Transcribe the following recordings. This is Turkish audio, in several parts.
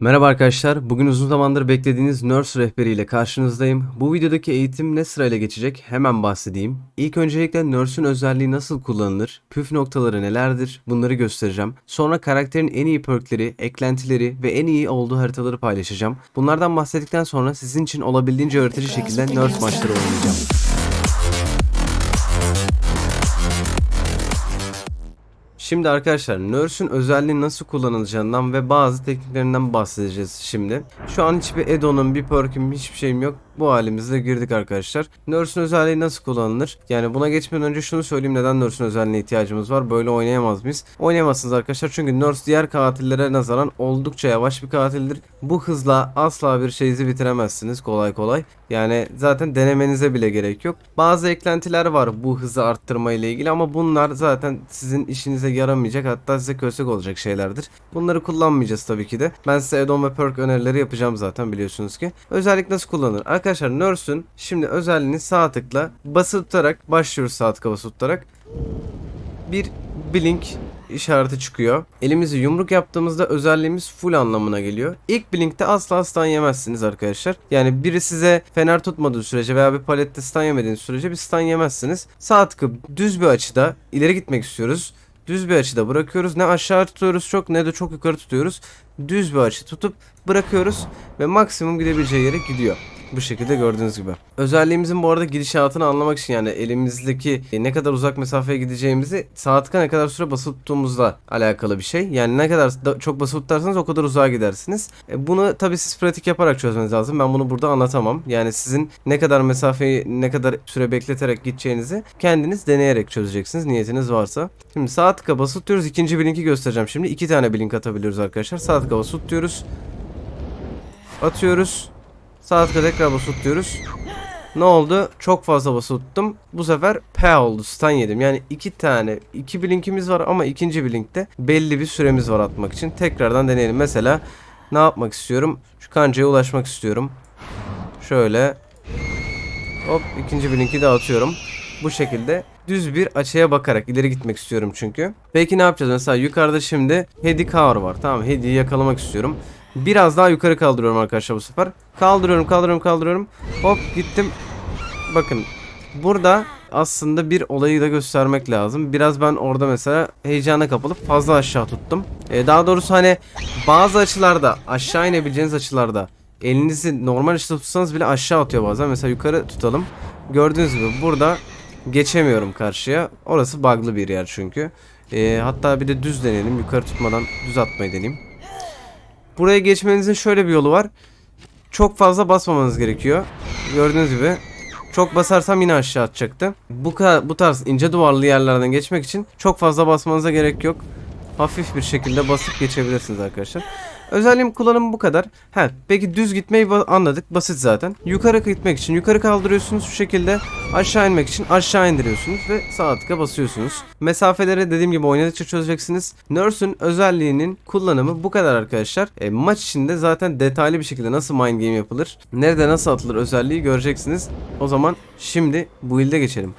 Merhaba arkadaşlar. Bugün uzun zamandır beklediğiniz Nurse rehberiyle karşınızdayım. Bu videodaki eğitim ne sırayla geçecek hemen bahsedeyim. İlk öncelikle Nurse'ün özelliği nasıl kullanılır, püf noktaları nelerdir bunları göstereceğim. Sonra karakterin en iyi perkleri, eklentileri ve en iyi olduğu haritaları paylaşacağım. Bunlardan bahsettikten sonra sizin için olabildiğince öğretici şekilde Nurse maçları oynayacağım. Şimdi arkadaşlar Nurse'ün özelliği nasıl kullanılacağından ve bazı tekniklerinden bahsedeceğiz şimdi. Şu an hiçbir add-on'um, bir perk'üm, hiçbir şeyim yok. Bu halimizde girdik arkadaşlar. Nurse'ün özelliği nasıl kullanılır? Yani buna geçmeden önce şunu söyleyeyim neden Nurse'ün özelliğine ihtiyacımız var? Böyle oynayamaz mıyız? Oynayamazsınız arkadaşlar çünkü Nurse diğer katillere nazaran oldukça yavaş bir katildir. Bu hızla asla bir şeyinizi bitiremezsiniz kolay kolay. Yani zaten denemenize bile gerek yok. Bazı eklentiler var bu hızı arttırma ile ilgili ama bunlar zaten sizin işinize yaramayacak hatta size köstek olacak şeylerdir. Bunları kullanmayacağız tabii ki de. Ben size add-on ve perk önerileri yapacağım zaten biliyorsunuz ki. Özellik nasıl kullanılır? Nurse'ün şimdi özelliğini sağ tıkla basılı tutarak başlıyoruz sağ tıka basılı tutarak. Bir blink işareti çıkıyor. Elimizi yumruk yaptığımızda özelliğimiz full anlamına geliyor. İlk blinkte asla stun yemezsiniz arkadaşlar. Yani biri size fener tutmadığı sürece veya bir palette stun yemediğiniz sürece bir stun yemezsiniz. Sağ tıkı düz bir açıda ileri gitmek istiyoruz. Düz bir açıda bırakıyoruz. Ne aşağı tutuyoruz çok ne de çok yukarı tutuyoruz. Düz bir açı tutup bırakıyoruz ve maksimum gidebileceği yere gidiyor. Bu şekilde gördüğünüz gibi. Özelliğimizin bu arada gidişatını anlamak için yani elimizdeki ne kadar uzak mesafeye gideceğimizi sağ tıka ne kadar süre basılı tuttuğumuzla alakalı bir şey. Yani ne kadar da, çok basılı tutarsanız o kadar uzağa gidersiniz. E, bunu tabii siz pratik yaparak çözmeniz lazım. Ben bunu burada anlatamam. Yani sizin ne kadar mesafeyi ne kadar süre bekleterek gideceğinizi kendiniz deneyerek çözeceksiniz niyetiniz varsa. Şimdi sağ tıka basılı tutuyoruz. İkinci blinki göstereceğim şimdi. iki tane blink atabiliyoruz arkadaşlar. Sağ tıka basılı tutuyoruz. Atıyoruz. Sağ tıka tekrar basılı tutuyoruz. Ne oldu? Çok fazla basılı tuttum. Bu sefer P oldu. Stun yedim. Yani iki tane, iki blinkimiz var ama ikinci blinkte belli bir süremiz var atmak için. Tekrardan deneyelim. Mesela ne yapmak istiyorum? Şu kancaya ulaşmak istiyorum. Şöyle. Hop ikinci blinki de atıyorum. Bu şekilde düz bir açıya bakarak ileri gitmek istiyorum çünkü. Peki ne yapacağız? Mesela yukarıda şimdi Hedi Cover var. Tamam Hedi'yi yakalamak istiyorum. Biraz daha yukarı kaldırıyorum arkadaşlar bu sefer. Kaldırıyorum kaldırıyorum kaldırıyorum. Hop gittim. Bakın burada aslında bir olayı da göstermek lazım. Biraz ben orada mesela heyecana kapılıp fazla aşağı tuttum. Ee, daha doğrusu hani bazı açılarda aşağı inebileceğiniz açılarda elinizi normal açıda tutsanız bile aşağı atıyor bazen. Mesela yukarı tutalım. Gördüğünüz gibi burada geçemiyorum karşıya. Orası bug'lı bir yer çünkü. Ee, hatta bir de düz deneyelim. Yukarı tutmadan düz atmayı deneyeyim. Buraya geçmenizin şöyle bir yolu var. Çok fazla basmamanız gerekiyor. Gördüğünüz gibi çok basarsam yine aşağı atacaktı. Bu bu tarz ince duvarlı yerlerden geçmek için çok fazla basmanıza gerek yok. Hafif bir şekilde basıp geçebilirsiniz arkadaşlar. Özelliğim kullanımı bu kadar. Ha, peki düz gitmeyi anladık. Basit zaten. Yukarı gitmek için yukarı kaldırıyorsunuz şu şekilde. Aşağı inmek için aşağı indiriyorsunuz ve sağ tıka basıyorsunuz. Mesafeleri dediğim gibi oynadıkça çözeceksiniz. Nurse'ün özelliğinin kullanımı bu kadar arkadaşlar. E, maç içinde zaten detaylı bir şekilde nasıl mind game yapılır, nerede nasıl atılır özelliği göreceksiniz. O zaman şimdi bu ilde geçelim.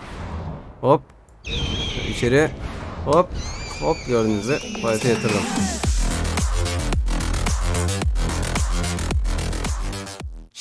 Hop. İçeri. Hop. Hop gördüğünüz gibi palete yatırdım.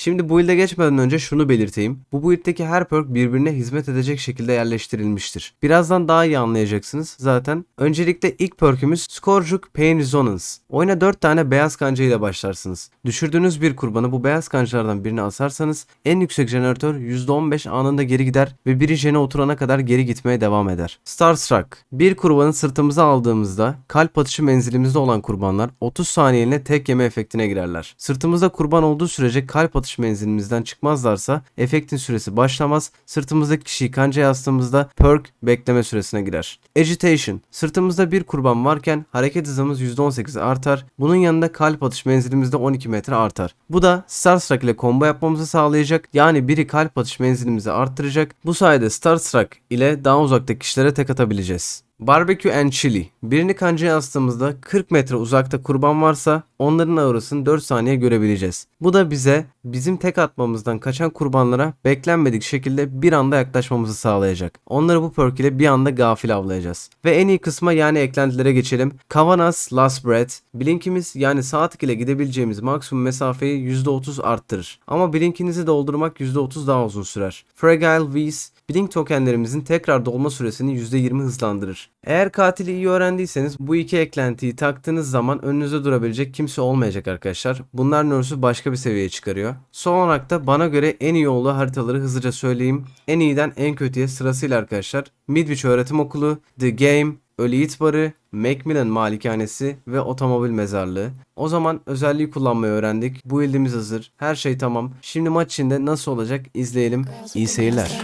Şimdi bu build'e geçmeden önce şunu belirteyim. Bu build'deki her perk birbirine hizmet edecek şekilde yerleştirilmiştir. Birazdan daha iyi anlayacaksınız zaten. Öncelikle ilk perkümüz Scourge'uk Pain Resonance. Oyuna 4 tane beyaz kanca ile başlarsınız. Düşürdüğünüz bir kurbanı bu beyaz kancalardan birini asarsanız en yüksek jeneratör %15 anında geri gider ve biri jene oturana kadar geri gitmeye devam eder. Starstruck. Bir kurbanı sırtımıza aldığımızda kalp atışı menzilimizde olan kurbanlar 30 saniyeliğine tek yeme efektine girerler. Sırtımızda kurban olduğu sürece kalp atış menzilimizden çıkmazlarsa efektin süresi başlamaz. Sırtımızdaki kişiyi kancaya astığımızda perk bekleme süresine girer. Agitation. Sırtımızda bir kurban varken hareket hızımız %18 artar. Bunun yanında kalp atış menzilimizde 12 metre artar. Bu da Starstruck ile combo yapmamızı sağlayacak. Yani biri kalp atış menzilimizi arttıracak. Bu sayede Starstruck ile daha uzaktaki kişilere tek atabileceğiz. Barbecue and Chili. Birini kancaya astığımızda 40 metre uzakta kurban varsa onların aurasını 4 saniye görebileceğiz. Bu da bize bizim tek atmamızdan kaçan kurbanlara beklenmedik şekilde bir anda yaklaşmamızı sağlayacak. Onları bu perk ile bir anda gafil avlayacağız. Ve en iyi kısma yani eklentilere geçelim. Kavanas Last Breath. Blinkimiz yani sağ ile gidebileceğimiz maksimum mesafeyi %30 arttırır. Ama blinkinizi doldurmak %30 daha uzun sürer. Fragile V's Blink tokenlerimizin tekrar dolma süresini %20 hızlandırır. Eğer katili iyi öğrendiyseniz bu iki eklentiyi taktığınız zaman önünüzde durabilecek kimse olmayacak arkadaşlar. Bunlar Nurse'u başka bir seviyeye çıkarıyor. Son olarak da bana göre en iyi olduğu haritaları hızlıca söyleyeyim. En iyiden en kötüye sırasıyla arkadaşlar. Midwich Öğretim Okulu, The Game, Ölü It Barı, Macmillan Malikanesi ve Otomobil Mezarlığı. O zaman özelliği kullanmayı öğrendik. Bu ildimiz hazır. Her şey tamam. Şimdi maç içinde nasıl olacak izleyelim. İyi seyirler.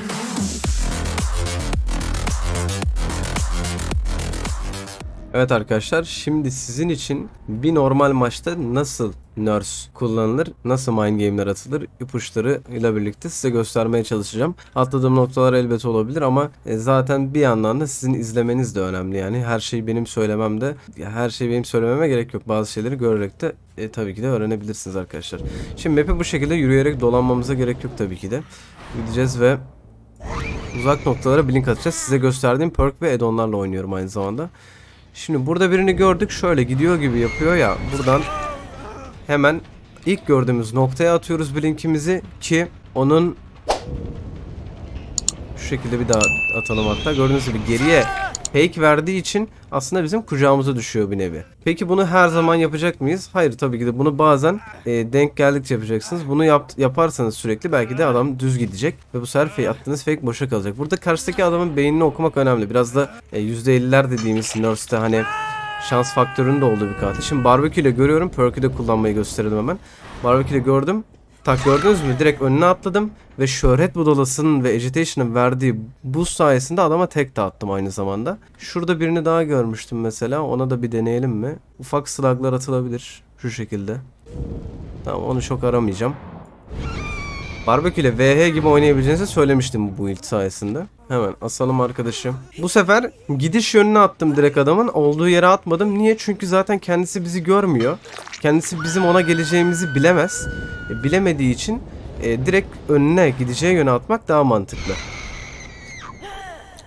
Evet arkadaşlar şimdi sizin için bir normal maçta nasıl nurse kullanılır, nasıl mind game'ler atılır ipuçları ile birlikte size göstermeye çalışacağım. Atladığım noktalar elbette olabilir ama e, zaten bir yandan da sizin izlemeniz de önemli yani her şeyi benim söylemem de her şeyi benim söylememe gerek yok. Bazı şeyleri görerek de e, tabii ki de öğrenebilirsiniz arkadaşlar. Şimdi map'i bu şekilde yürüyerek dolanmamıza gerek yok tabii ki de. Gideceğiz ve uzak noktalara blink atacağız. Size gösterdiğim perk ve add-onlarla oynuyorum aynı zamanda. Şimdi burada birini gördük. Şöyle gidiyor gibi yapıyor ya. Buradan hemen ilk gördüğümüz noktaya atıyoruz blinkimizi ki onun şu şekilde bir daha atalım hatta. Gördüğünüz gibi geriye fake verdiği için aslında bizim kucağımıza düşüyor bir nevi. Peki bunu her zaman yapacak mıyız? Hayır tabii ki de bunu bazen e, denk geldikçe yapacaksınız. Bunu yap, yaparsanız sürekli belki de adam düz gidecek ve bu sefer fake, attığınız fake boşa kalacak. Burada karşıdaki adamın beynini okumak önemli. Biraz da e, %50'ler dediğimiz nurse'te hani şans faktörünün de olduğu bir katil. Şimdi barbekü ile görüyorum. Perk'ü de kullanmayı gösterelim hemen. Barbekü ile gördüm. Tak gördünüz mü? Direkt önüne atladım ve şöhret budalasının ve agitation'ın verdiği boost sayesinde adama tek dağıttım aynı zamanda. Şurada birini daha görmüştüm mesela. Ona da bir deneyelim mi? Ufak sluglar atılabilir. Şu şekilde. Tamam onu çok aramayacağım. Barbekü ile VH gibi oynayabileceğinizi söylemiştim bu build sayesinde. Hemen asalım arkadaşım. Bu sefer gidiş yönüne attım direkt adamın. Olduğu yere atmadım. Niye? Çünkü zaten kendisi bizi görmüyor. Kendisi bizim ona geleceğimizi bilemez. E, bilemediği için e, direkt önüne gideceği yöne atmak daha mantıklı.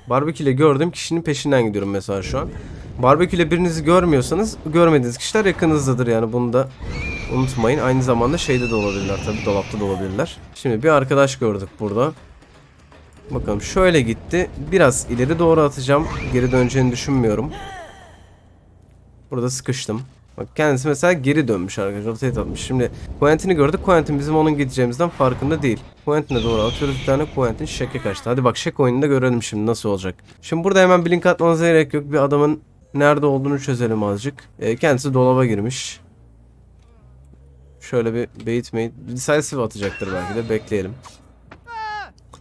Barbekü ile gördüğüm kişinin peşinden gidiyorum mesela şu an. Barbekü ile birinizi görmüyorsanız görmediğiniz kişiler yakınızdadır yani bunu da unutmayın. Aynı zamanda şeyde de olabilirler tabi dolapta da olabilirler. Şimdi bir arkadaş gördük burada. Bakalım şöyle gitti. Biraz ileri doğru atacağım. Geri döneceğini düşünmüyorum. Burada sıkıştım. Bak kendisi mesela geri dönmüş arkadaşlar. Rotate atmış. Şimdi Quentin'i gördük. Quentin bizim onun gideceğimizden farkında değil. Quentin'e doğru atıyoruz bir tane. Quentin şeke kaçtı. Hadi bak şek oyununda görelim şimdi nasıl olacak. Şimdi burada hemen blink atmanıza gerek yok. Bir adamın nerede olduğunu çözelim azıcık. E, kendisi dolaba girmiş. Şöyle bir bait mate. Decisive atacaktır belki de. Bekleyelim.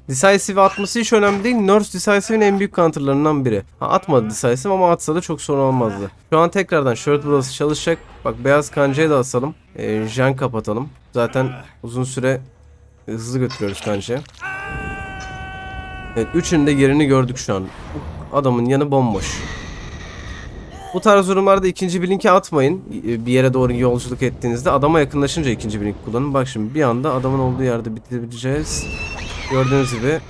Decisive atması hiç önemli değil. Nurse Decisive'in en büyük counterlarından biri. Ha, atmadı Decisive ama atsa da çok sorun olmazdı. Şu an tekrardan Shirt burası çalışacak. Bak beyaz kancayı da asalım. Ee, Jen kapatalım. Zaten uzun süre hızlı götürüyoruz kancayı. Evet üçünün de yerini gördük şu an. Adamın yanı bomboş. Bu tarz durumlarda ikinci blink'i atmayın. Bir yere doğru yolculuk ettiğinizde adama yakınlaşınca ikinci blink kullanın. Bak şimdi bir anda adamın olduğu yerde bitirebileceğiz. Gördüğünüz gibi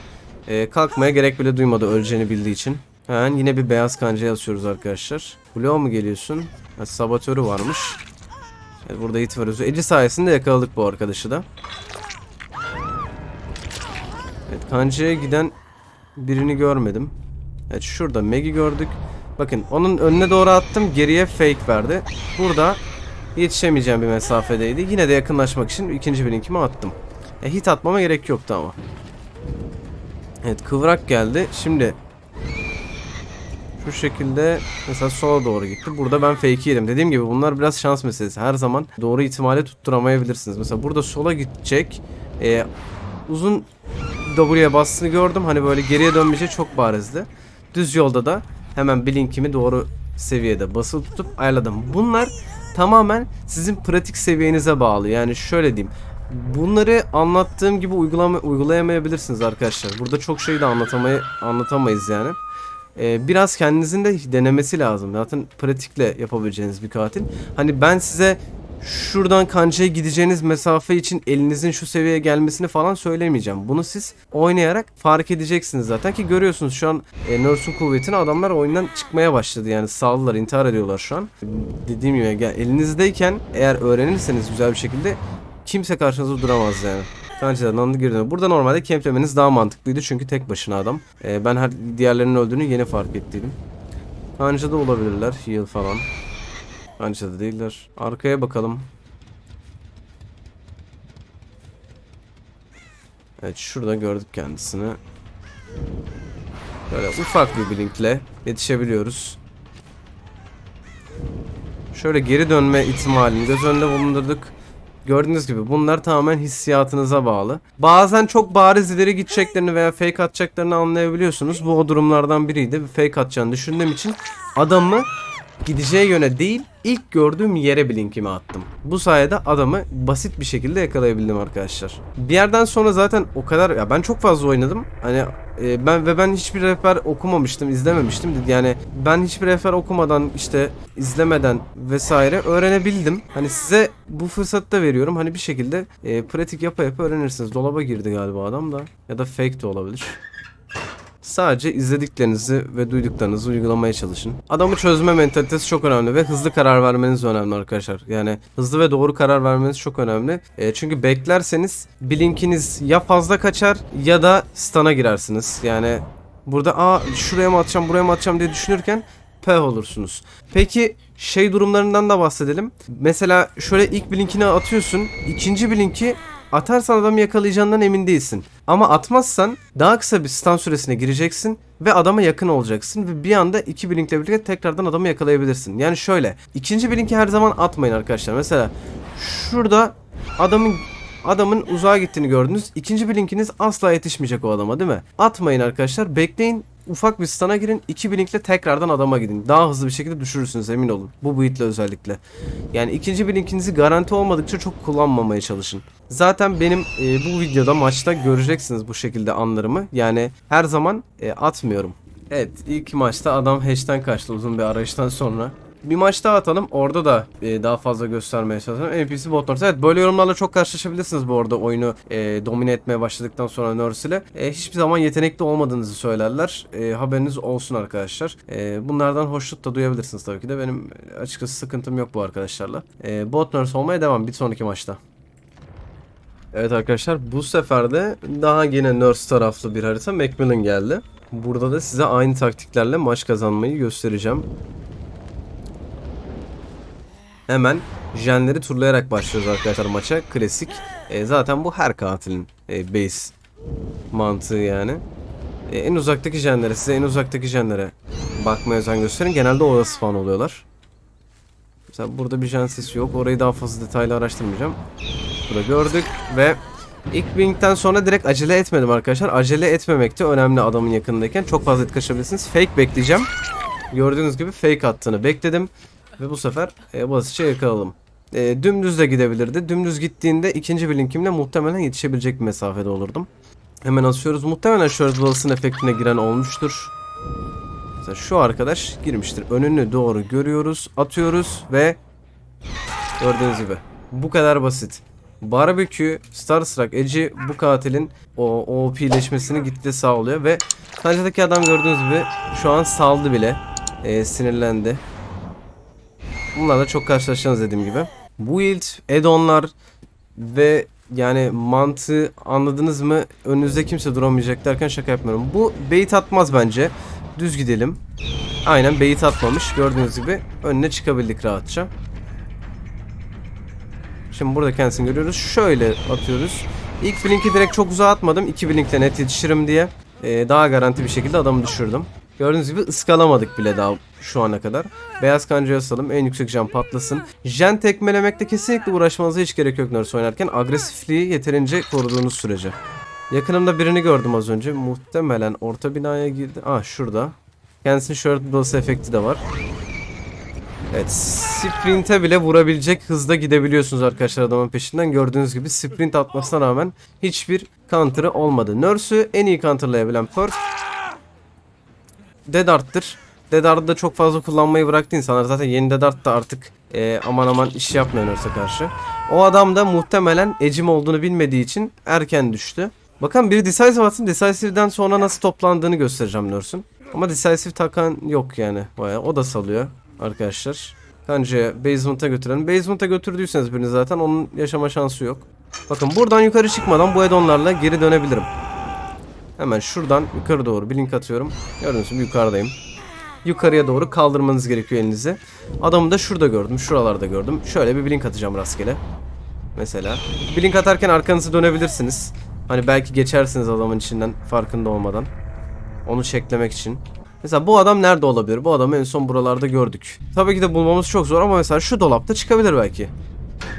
e, kalkmaya gerek bile duymadı öleceğini bildiği için. Hemen yine bir beyaz kancaya asıyoruz arkadaşlar. Blue mu geliyorsun? Ha, sabatörü varmış. Evet, burada hit var. Eci sayesinde yakaladık bu arkadaşı da. Evet kancaya giden birini görmedim. Evet şurada Meg'i gördük. Bakın onun önüne doğru attım geriye fake verdi. Burada yetişemeyeceğim bir mesafedeydi. Yine de yakınlaşmak için ikinci blinkimi attım. E, hit atmama gerek yoktu ama. Evet kıvrak geldi. Şimdi şu şekilde mesela sola doğru gitti. Burada ben fake yedim. Dediğim gibi bunlar biraz şans meselesi. Her zaman doğru ihtimali tutturamayabilirsiniz. Mesela burada sola gidecek. E, uzun W'ye bastığını gördüm. Hani böyle geriye dönmeyecek çok barizdi. Düz yolda da hemen blinkimi doğru seviyede basılı tutup ayarladım. Bunlar tamamen sizin pratik seviyenize bağlı. Yani şöyle diyeyim. Bunları anlattığım gibi uygulama, uygulayamayabilirsiniz arkadaşlar. Burada çok şeyi de anlatamayı, anlatamayız yani. e, biraz kendinizin de denemesi lazım. Zaten pratikle yapabileceğiniz bir katil. Hani ben size şuradan kancaya gideceğiniz mesafe için elinizin şu seviyeye gelmesini falan söylemeyeceğim. Bunu siz oynayarak fark edeceksiniz zaten ki görüyorsunuz şu an e, Nurse'un kuvvetini adamlar oyundan çıkmaya başladı yani sağlılar intihar ediyorlar şu an. Dediğim gibi gel- elinizdeyken eğer öğrenirseniz güzel bir şekilde kimse karşınızda duramaz yani. Kanca'dan anlı girdi. Burada normalde kemplemeniz daha mantıklıydı çünkü tek başına adam. E, ben her diğerlerinin öldüğünü yeni fark ettiydim. Kanca'da olabilirler heal falan. Kanca'da değiller. Arkaya bakalım. Evet şurada gördük kendisini. Böyle ufak bir blinkle yetişebiliyoruz. Şöyle geri dönme ihtimalini göz önünde bulundurduk. Gördüğünüz gibi bunlar tamamen hissiyatınıza bağlı. Bazen çok bariz ileri gideceklerini veya fake atacaklarını anlayabiliyorsunuz. Bu o durumlardan biriydi. Bir fake atacağını düşündüğüm için adamı gideceği yöne değil ilk gördüğüm yere blinkimi attım. Bu sayede adamı basit bir şekilde yakalayabildim arkadaşlar. Bir yerden sonra zaten o kadar ya ben çok fazla oynadım. Hani e, ben ve ben hiçbir rehber okumamıştım, izlememiştim. Yani ben hiçbir rehber okumadan işte izlemeden vesaire öğrenebildim. Hani size bu fırsatı da veriyorum. Hani bir şekilde e, pratik yapa yapa öğrenirsiniz. Dolaba girdi galiba adam da ya da fake de olabilir. Sadece izlediklerinizi ve duyduklarınızı uygulamaya çalışın. Adamı çözme mentalitesi çok önemli ve hızlı karar vermeniz önemli arkadaşlar. Yani hızlı ve doğru karar vermeniz çok önemli. E, çünkü beklerseniz blinkiniz ya fazla kaçar ya da stun'a girersiniz. Yani burada aa şuraya mı atacağım buraya mı atacağım diye düşünürken P olursunuz. Peki şey durumlarından da bahsedelim. Mesela şöyle ilk blinkini atıyorsun. ikinci blinki Atarsan adamı yakalayacağından emin değilsin. Ama atmazsan daha kısa bir stun süresine gireceksin ve adama yakın olacaksın ve bir anda iki blinkle birlikte tekrardan adamı yakalayabilirsin. Yani şöyle ikinci blinki her zaman atmayın arkadaşlar. Mesela şurada adamın adamın uzağa gittiğini gördünüz. İkinci blinkiniz asla yetişmeyecek o adama değil mi? Atmayın arkadaşlar. Bekleyin. Ufak bir stun'a girin. iki blinkle tekrardan adama gidin. Daha hızlı bir şekilde düşürürsünüz emin olun. Bu build'le özellikle. Yani ikinci blinkinizi garanti olmadıkça çok kullanmamaya çalışın. Zaten benim e, bu videoda maçta göreceksiniz bu şekilde anlarımı. Yani her zaman e, atmıyorum. Evet ilk maçta adam hash'ten kaçtı uzun bir arayıştan sonra. Bir maç daha atalım. Orada da e, daha fazla göstermeye çalışalım. NPC bot. Evet böyle yorumlarla çok karşılaşabilirsiniz bu arada oyunu e, domine etmeye başladıktan sonra nurse ile. E, hiçbir zaman yetenekli olmadığınızı söylerler. E, haberiniz olsun arkadaşlar. E, bunlardan hoşnut da duyabilirsiniz tabii ki de. Benim açıkçası sıkıntım yok bu arkadaşlarla. E, bot olmaya devam bir sonraki maçta. Evet arkadaşlar bu sefer de daha yine nurse taraflı bir harita Macmillan geldi. Burada da size aynı taktiklerle maç kazanmayı göstereceğim. Hemen jenleri turlayarak başlıyoruz arkadaşlar maça. Klasik. E, zaten bu her katilin e, base mantığı yani. E, en uzaktaki jenlere size en uzaktaki jenlere bakmaya özen gösterin. Genelde orada spawn oluyorlar. Mesela burada bir jen sesi yok. Orayı daha fazla detaylı araştırmayacağım. Burada gördük ve ilk blinkten sonra direkt acele etmedim arkadaşlar. Acele etmemek de önemli adamın yakındayken. Çok fazla kaçabilirsiniz. Fake bekleyeceğim. Gördüğünüz gibi fake attığını bekledim. Ve bu sefer e, basitçe yakaladım. E, dümdüz de gidebilirdi. Dümdüz gittiğinde ikinci blinkimle muhtemelen yetişebilecek bir mesafede olurdum. Hemen asıyoruz. Muhtemelen Shard Wallace'ın efektine giren olmuştur. Mesela şu arkadaş girmiştir. Önünü doğru görüyoruz. Atıyoruz ve gördüğünüz gibi. Bu kadar basit. Barbecue, Starstruck, Edge'i bu katilin o OP'leşmesini gitgide sağlıyor ve karşıdaki adam gördüğünüz gibi şu an saldı bile. E, sinirlendi. Bunlarla çok karşılaşacağız dediğim gibi. Bu build, add-onlar ve yani mantığı anladınız mı? Önünüzde kimse duramayacak derken şaka yapmıyorum. Bu bait atmaz bence. Düz gidelim. Aynen bait atmamış. Gördüğünüz gibi önüne çıkabildik rahatça. Şimdi burada kendisini görüyoruz. Şöyle atıyoruz. İlk blink'i direkt çok uzağa atmadım. İki blinkle net yetişirim diye. Ee, daha garanti bir şekilde adamı düşürdüm. Gördüğünüz gibi ıskalamadık bile daha şu ana kadar. Beyaz kancaya asalım. En yüksek jen patlasın. Jen tekmelemekte kesinlikle uğraşmanıza hiç gerek yok Nurse oynarken. Agresifliği yeterince koruduğunuz sürece. Yakınımda birini gördüm az önce. Muhtemelen orta binaya girdi. Ah şurada. Kendisinin short blast efekti de var. Evet sprinte bile vurabilecek hızda gidebiliyorsunuz arkadaşlar adamın peşinden. Gördüğünüz gibi sprint atmasına rağmen hiçbir counter'ı olmadı. Nurse'ü en iyi counterlayabilen perk Dead Art'tır. Dead Art'ı da çok fazla kullanmayı bıraktı insanlar. Zaten yeni Dead Art da artık e, aman aman iş yapmıyor Nurse'e karşı. O adam da muhtemelen ecim olduğunu bilmediği için erken düştü. Bakın biri Decisive atsın. Decisive'den sonra nasıl toplandığını göstereceğim Nurse'un. Ama Decisive takan yok yani. Bayağı. O da salıyor arkadaşlar. Kanca'ya basement'a götürelim. Basement'a götürdüyseniz birini zaten onun yaşama şansı yok. Bakın buradan yukarı çıkmadan bu addonlarla geri dönebilirim. Hemen şuradan yukarı doğru bir link atıyorum. Gördüğünüz gibi yukarıdayım. Yukarıya doğru kaldırmanız gerekiyor elinizi. Adamı da şurada gördüm. Şuralarda gördüm. Şöyle bir blink atacağım rastgele. Mesela. Blink atarken arkanızı dönebilirsiniz. Hani belki geçersiniz adamın içinden farkında olmadan. Onu çeklemek için. Mesela bu adam nerede olabilir? Bu adamı en son buralarda gördük. Tabii ki de bulmamız çok zor ama mesela şu dolapta çıkabilir belki.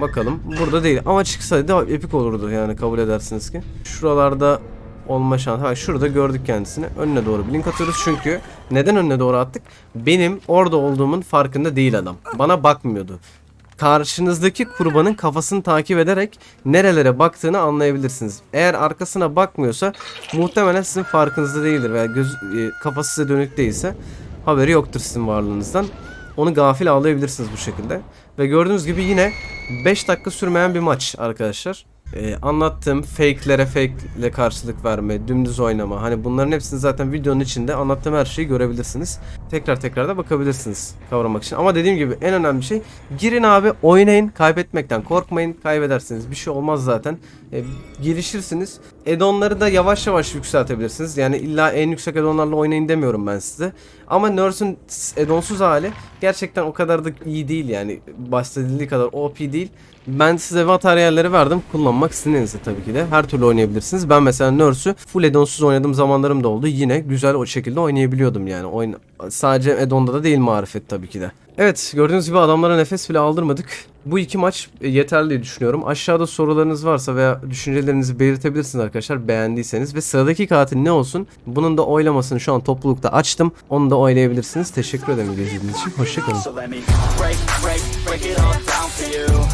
Bakalım. Burada değil. Ama çıksaydı epik olurdu yani kabul edersiniz ki. Şuralarda olma şansı. Ha şurada gördük kendisini. Önüne doğru bir link atıyoruz çünkü neden önüne doğru attık? Benim orada olduğumun farkında değil adam. Bana bakmıyordu. Karşınızdaki kurbanın kafasını takip ederek nerelere baktığını anlayabilirsiniz. Eğer arkasına bakmıyorsa muhtemelen sizin farkınızda değildir veya göz, e, kafası size dönük değilse haberi yoktur sizin varlığınızdan. Onu gafil avlayabilirsiniz bu şekilde. Ve gördüğünüz gibi yine 5 dakika sürmeyen bir maç arkadaşlar. Ee, anlattığım fake'lere fake ile karşılık verme, dümdüz oynama. Hani bunların hepsini zaten videonun içinde anlattığım her şeyi görebilirsiniz. Tekrar tekrar da bakabilirsiniz kavramak için. Ama dediğim gibi en önemli şey girin abi oynayın. Kaybetmekten korkmayın. Kaybedersiniz. Bir şey olmaz zaten. Ee, gelişirsiniz. Edonları da yavaş yavaş yükseltebilirsiniz. Yani illa en yüksek edonlarla oynayın demiyorum ben size. Ama Nurse'un edonsuz hali gerçekten o kadar da iyi değil yani. Bahsedildiği kadar OP değil. Ben size materyalleri verdim. Kullanmak sizin elinizde tabii ki de. Her türlü oynayabilirsiniz. Ben mesela Nurse'ü full edonsuz oynadığım zamanlarım da oldu. Yine güzel o şekilde oynayabiliyordum yani. Oyun sadece edonda da değil marifet tabii ki de. Evet gördüğünüz gibi adamlara nefes bile aldırmadık. Bu iki maç e, yeterli diye düşünüyorum. Aşağıda sorularınız varsa veya düşüncelerinizi belirtebilirsiniz arkadaşlar beğendiyseniz. Ve sıradaki katil ne olsun? Bunun da oylamasını şu an toplulukta açtım. Onu da oylayabilirsiniz. Teşekkür ederim izlediğiniz için. Hoşçakalın.